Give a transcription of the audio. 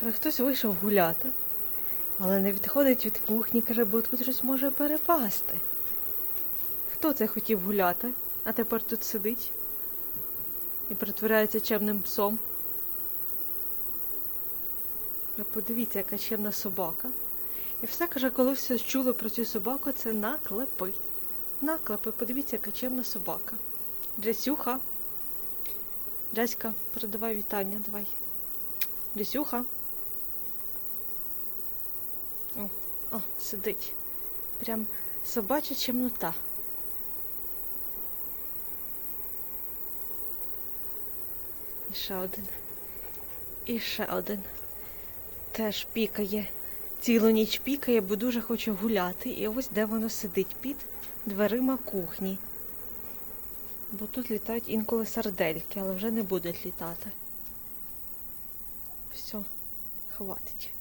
Хтось вийшов гуляти, але не відходить від кухні, каже, бо тут щось може перепасти. Хто це хотів гуляти, а тепер тут сидить і притворяється чемним псом? Подивіться, яка чемна собака. І все каже, коли все чули про цю собаку, це наклепи. Наклепи, подивіться, яка чемна собака. Джесюха. Джеська, передавай вітання, давай. Джесюха. О, о, сидить. Прям собача чемнота. І ще один. І ще один. Теж пікає. Цілу ніч пікає, бо дуже хоче гуляти. І ось де воно сидить під дверима кухні. Бо тут літають інколи сардельки, але вже не будуть літати. Все, хватить.